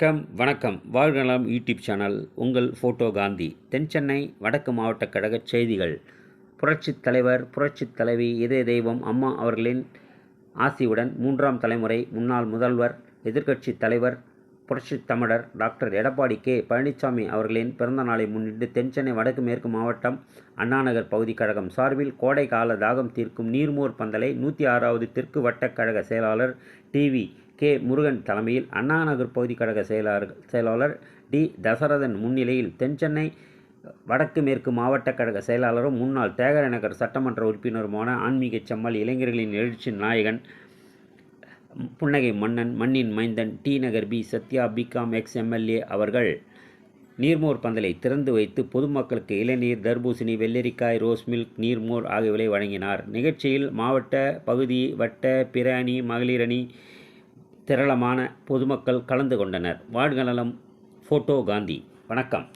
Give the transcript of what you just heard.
வணக்கம் வணக்கம். வாழ்நலம் யூடியூப் சேனல். உங்கள் ஃபோட்டோ காந்தி. தென் சென்னை வடக்கு மாவட்ட கழக செய்திகள். புரட்சித் தலைவர் புரட்சித் தலைவி இதய தெய்வம் அம்மா அவர்களின் ஆசியுடன் மூன்றாம் தலைமுறை முன்னாள் முதல்வர் எதிர்க்கட்சி தலைவர் புரட்சித் தமிழர் டாக்டர் எடப்பாடி கே. பழனிசாமி அவர்களின் பிறந்த நாளை முன்னிட்டு தென்சென்னை வடக்கு மேற்கு மாவட்டம் அண்ணாநகர் பகுதி கழகம் சார்பில் கோடை கால தாகம் தீர்க்கும் நீர்மோர் பந்தலை நூற்றி ஆறாவது தெற்கு வட்டக் கழக செயலாளர் டிவி கே. முருகன் தலைமையில் அண்ணாநகர் பகுதி கழக செயலாளர் செயலாளர் டி. தசரதன் முன்னிலையில் தென்சென்னை வடக்கு மேற்கு மாவட்ட கழக செயலாளரும் முன்னாள் தேகர நகர் சட்டமன்ற உறுப்பினருமான ஆன்மீக செம்மல் இளைஞர்களின் எழுச்சி நாயகன் புன்னகை மன்னன் மண்ணின் மைந்தன் T. Nagar P. Sathya BCom ex. MLA அவர்கள் நீர்மோர் பந்தலை திறந்து வைத்து பொதுமக்களுக்கு இளநீர் தர்பூசணி வெள்ளரிக்காய் ரோஸ் மில்க் நீர்மோர் ஆகியவை வழங்கினார். நிகழ்ச்சியில் மாவட்ட பகுதி வட்ட பிராணி மகளிரணி மகளிர் அணி திரளமான பொதுமக்கள் கலந்து கொண்டனர். வாழ்கநலம் ஃபோட்டோ காந்தி. வணக்கம்.